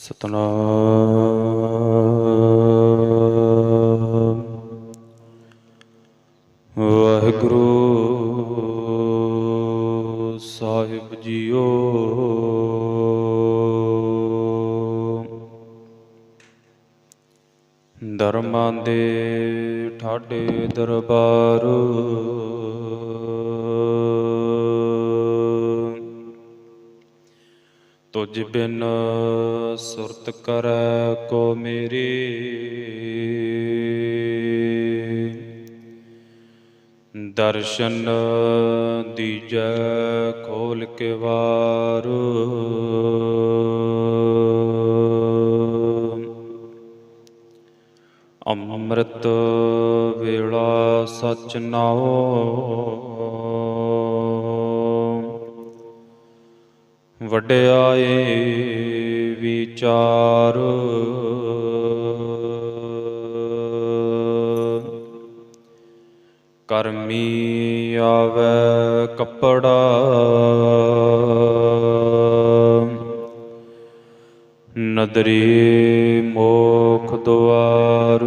ਸਤਨਾਮ। ਵਾਹਿਗੁਰੂ ਸਾਹਿਬ ਜੀਓ। ਧਰਮਾਂ ਦੇ ਠਾਡੇ ਦਰਬਾਰ ਤੁਝ ਬਿਨ ਸੁਰਤ ਕਰੈ ਕੋ ਮੇਰੀ। ਦਰਸ਼ਨ ਦੀਜੈ ਖੋਲ ਕੇ ਵਾਰੂ। ਅੰਮ੍ਰਿਤ ਵੇਲਾ ਸਚ ਨਾਉ। ਵਡਿਆਏ ਵਿਚਾਰ। ਕਰਮੀ ਆਵੇ ਕੱਪੜਾ। ਨਦਰੀ ਮੋਖ ਦੁਆਰ।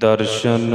ਦਰਸ਼ਨ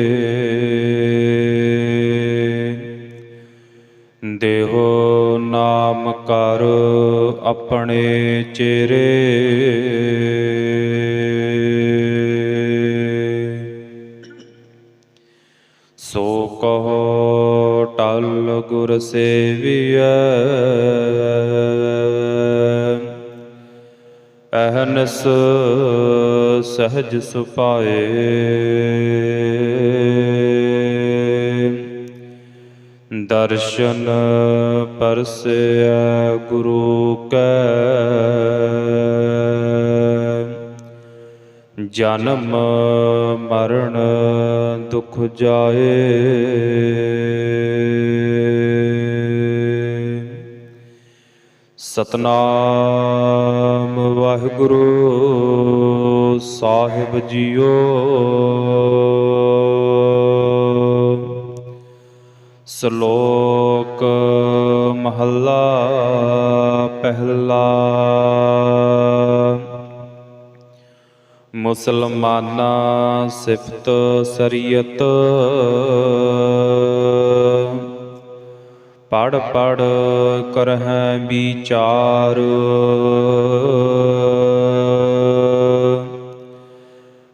ਆਪਣੇ ਚਿਹਰੇ। ਸੋ ਕਹੋ ਟਲ ਗੁਰ ਸੇਵੀਐ। ਅਹਨਸ ਸਹਜ ਸੁਪਾਏ ਦਰਸ਼ਨ ਪਰਸਿਆ ਗੁਰੂ ਕੈ ਜਨਮ ਮਰਨ ਦੁਖ ਜਾਏ। ਸਤਨਾਮ ਵਾਹਿਗੁਰੂ ਸਾਹਿਬ ਜੀਓ। ਸ਼ਲੋਕ ਮਹੱਲਾ ਪਹਿਲਾ ਮੁਸਲਮਾਨਾ ਸਿਫਤ ਸਰੀਅਤ ਪੜ ਪੜ ਕਰਹਿ ਵਿਚਾਰ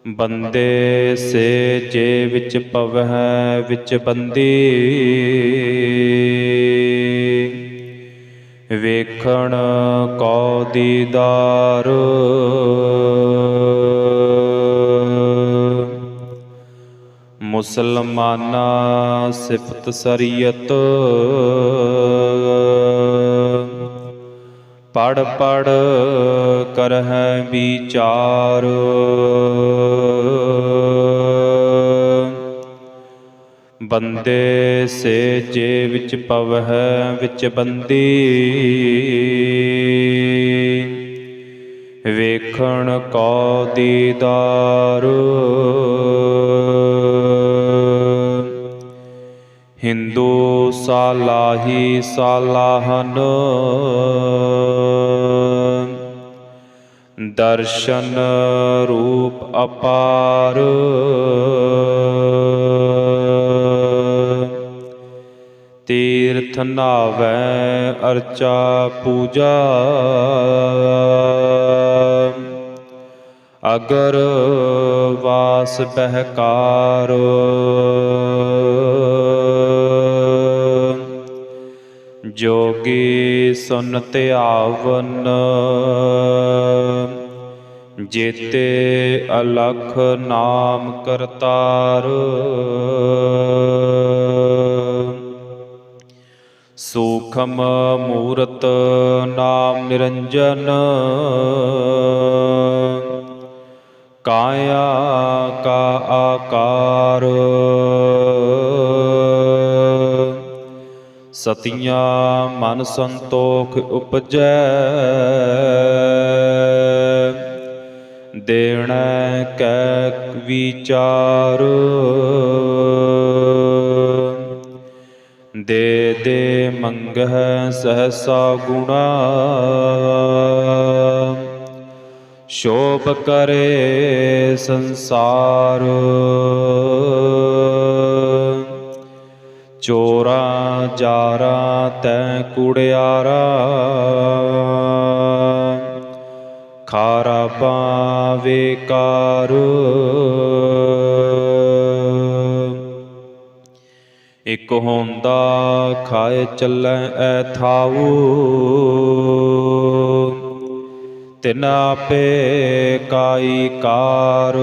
ਬੰਦੇ ਸੇ ਜੇ ਵਿੱਚ ਪਵਹਿ ਵਿੱਚ ਬੰਦੀ ਵੇਖਣ ਕੋ ਦੀਦਾਰ। ਮੁਸਲਮਾਨਾ ਸਿਫਤ ਸਰੀਅਤ। ਪੜ ਪੜ ਕਰਹਿ ਵਿਚਾਰ। ਬੰਦੇ ਸੇ ਜੇ ਵਿੱਚ ਪਵਹਿ, ਵਿੱਚ ਬੰਦੀ। ਵੇਖਣ ਕੋ ਦੀਦਾਰ। ਹਿੰਦੂ ਸਾਲਾਹੀ ਸਾਲਾਹਨ। ਦਰਸ਼ਨ ਰੂਪ ਅਪਾਰ। ਤੀਰਥ ਅਰਚਾ ਪੂਜਾ। ਅਗਰ ਵਾਸ ਬਹਿਕਾਰ ਜੋਗੀ ਸੁਨ ਧਿਆਵਨ ਜੇਤੇ ਅਲਖ ਨਾਮ ਕਰਤਾਰ। ਸੂਖਮ ਮੂਰਤ ਨਾਮ ਨਿਰੰਜਨ। ਕਾਇਆ ਕਾ ਆਕਾਰ। ਸਤਿਆਂ ਮਨ ਸੰਤੋਖ ਉਪਜੈ। ਦੇਣ ਕੈ ਵਿਚਾਰ। ਦੇ ਦੇ ਮੰਗਹਿ ਸਹਸਾ ਗੁਣਾ। ਸ਼ੋਭ ਕਰੇ ਸੰਸਾਰ। ਚੋਰਾ ਜਾਰਾ ਤੈ ਕੁੜਿਆਰਾ। ਖਾਰਾ ਪਾਵੇ ਕਾਰ। ਇਕ ਹੁੰਦਾ, ਖਾਏ ਚੱਲੈ ਐ ਥਾਊ ਤਿਨ ਆਪੇ ਕਾਈ ਕਾਰ।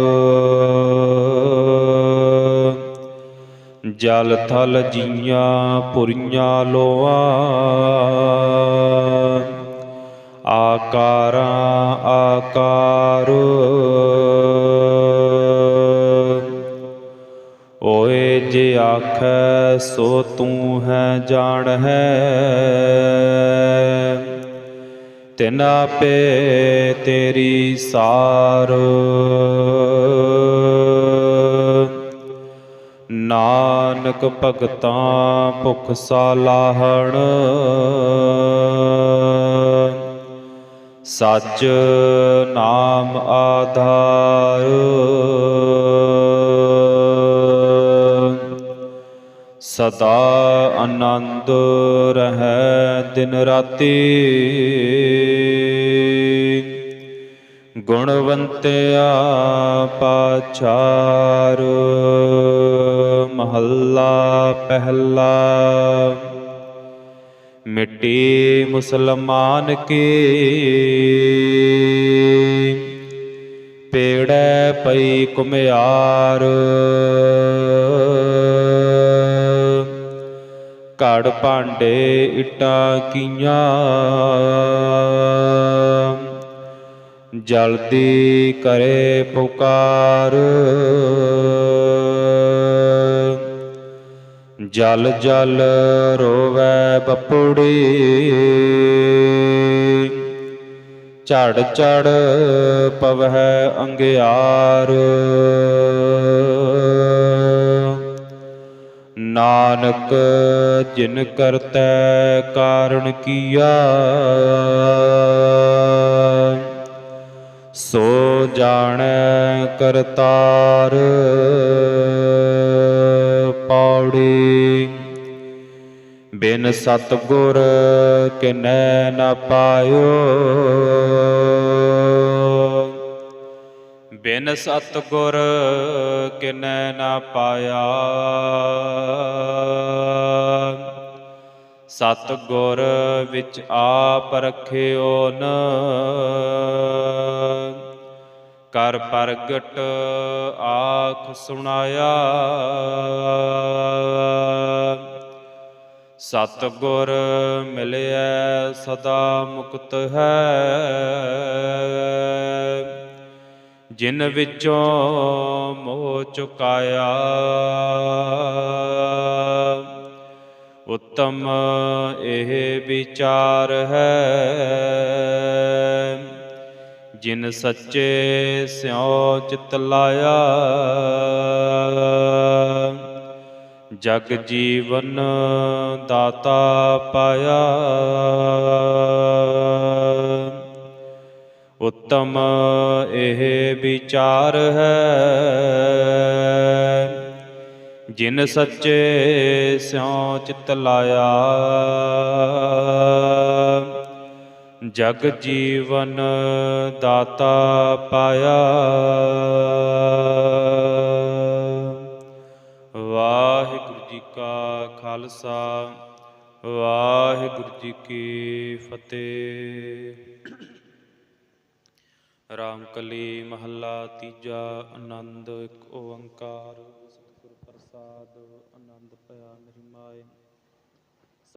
ਜਲ ਥਲ ਜੀਆਂ ਪੁਰੀਆਂ ਲੋਆ। ਆਕਾਰਾਂ ਆਕਾਰ। ਜੇ ਆਖੈ, ਸੋ ਤੂੰ ਹੈ ਜਾਣ ਹੈ ਤਿਨ ਆਪੇ ਤੇਰੀ ਸਾਰ। ਨਾਨਕ ਭਗਤਾਂ ਭੁਖ ਸਾਲਾਹਣ ਸੱਚ ਨਾਮ ਆਧਾਰ। ਸਦਾ ਆਨੰਦ ਰਹੈ ਦਿਨ ਰਾਤੀ। ਗੁਣਵੰਤਿਆ ਪਾਛਾਰ ਮਹੱਲਾ ਪਹਿਲਾ। ਮਿੱਟੀ ਮੁਸਲਮਾਨ ਕੀ। ਪੇੜੈ ਪਈ ਕੁਮਿਆਰ ਘੜ ਭਾਂਡੇ ਇਟਾਂ ਕੀਆਂ। ਜਲਦੀ ਕਰੇ ਪੁਕਾਰ। ਜਲ ਜਲ ਰੋਵੈ ਬਪੁੜੀ। ਝੜ ਝੜ ਪਵਹਿ ਅੰਗਿਆਰ। ਨਾਨਕ ਜਿਨ ਕਰਤੈ ਕਾਰਣ ਕੀਆ। ਸੋ ਜਾਣੈ ਕਰਤਾਰ ਪੌੜੀ। ਬਿਨ ਸਤਗੁਰ ਕਿਨੈ ਨਾ ਪਾਇਓ। ਬਿਨ ਸਤਗੁਰ ਕਿਨੈ ਨ ਪਾਇਆ। ਸਤਗੁਰ ਵਿੱਚ ਆਪ ਰਖਿਓ ਨ। ਕਰ ਪ੍ਰਗਟ ਆਖ ਸੁਣਾਇਆ। ਸਤਗੁਰ ਮਿਲਿਆ ਸਦਾ ਮੁਕਤ ਹੈ। ਜਿਨ ਵਿੱਚੋਂ ਮੋਹ ਚੁਕਾਇਆ। ਉੱਤਮ ਇਹ ਵਿਚਾਰ ਹੈ। ਜਿਨ ਸੱਚੇ ਸਿਉ ਚਿਤ ਲਾਇਆ। ਜਗ ਜੀਵਨ ਦਾਤਾ ਪਾਇਆ। ਉੱਤਮ ਇਹ ਵਿਚਾਰ ਹੈ। ਜਿਨ ਸੱਚੇ ਸਿਉ ਚਿਤ ਲਾਇਆ, ਜਗ ਜੀਵਨ ਦਾਤਾ ਪਾਇਆ। ਵਾਹਿਗੁਰੂ ਜੀ ਕਾ ਖਾਲਸਾ, ਵਾਹਿਗੁਰੂ ਜੀ ਕੀ ਫਤਿਹ। ਰਾਮਕਲੀ ਮਹੱਲਾ ਤੀਜਾ ਆਨੰਦ ਇੱਕ ਓੰਕਾਰ ਸਤਿਗੁਰ ਪ੍ਰਸਾਦ ਆਨੰਦ ਭਇਆ ਨਹੀਂ